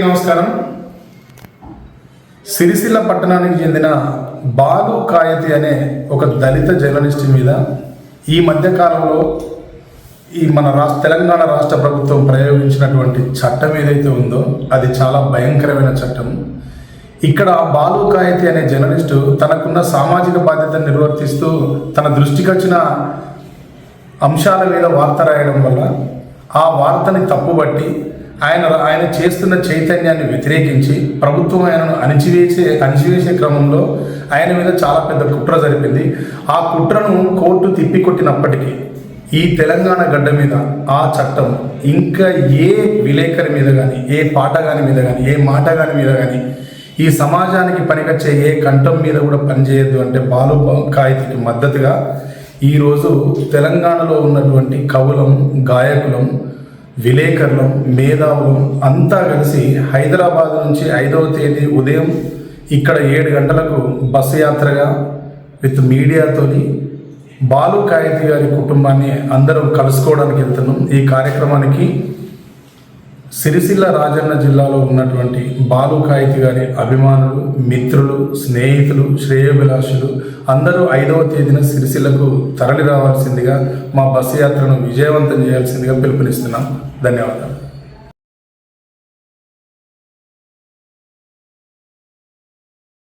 నమస్కారం. సిరిసిల్ల పట్టణానికి చెందిన బాలు కాయతి అనే ఒక దళిత జర్నలిస్ట్ మీద ఈ మధ్యకాలంలో ఈ మన రాష్ట్ర తెలంగాణ రాష్ట్ర ప్రభుత్వం ప్రయోగించినటువంటి చట్టం ఏదైతే ఉందో అది చాలా భయంకరమైన చట్టం. ఇక్కడ బాలు కాయతి అనే జర్నలిస్టు తనకున్న సామాజిక బాధ్యతను నిర్వర్తిస్తూ తన దృష్టికి వచ్చిన అంశాల మీద వార్త రాయడం వల్ల ఆ వార్తని తప్పుబట్టి ఆయన ఆయన చేస్తున్న చైతన్యాన్ని వ్యతిరేకించి ప్రభుత్వం ఆయనను అణిచివేసే అణిచివేసే క్రమంలో ఆయన మీద చాలా పెద్ద కుట్ర జరిపింది. ఆ కుట్రను కోర్టు తిప్పికొట్టినప్పటికీ ఈ తెలంగాణ గడ్డ మీద ఆ చట్టం ఇంకా ఏ విలేకరి మీద కానీ ఏ పాటగాని మీద కానీ ఏ మాటగాని మీద కానీ ఈ సమాజానికి పనికొచ్చే ఏ కంఠం మీద కూడా పనిచేయద్దు అంటే బాలు కాయితీకి మద్దతుగా ఈరోజు తెలంగాణలో ఉన్నటువంటి కవులం గాయకులం విలేకరులు మేధావులు అంతా కలిసి హైదరాబాద్ నుంచి ఐదవ తేదీ ఉదయం ఇక్కడ ఏడు గంటలకు బస్సు యాత్రగా విత్ మీడియాతోని బాలు కాయతి గారి కుటుంబాన్ని అందరం కలుసుకోవడానికి వెళ్తున్నాం. ఈ కార్యక్రమానికి సిరిసిల్ల రాజన్న జిల్లాలో ఉన్నటువంటి బాలు కాయితి గారి అభిమానులు మిత్రులు స్నేహితులు శ్రేయోభిలాషులు అందరూ ఐదవ తేదీన సిరిసిల్లకు తరలి రావాల్సిందిగా మా బస్సు యాత్రను విజయవంతం చేయాల్సిందిగా పిలుపునిస్తున్నాం. ధన్యవాదాలు.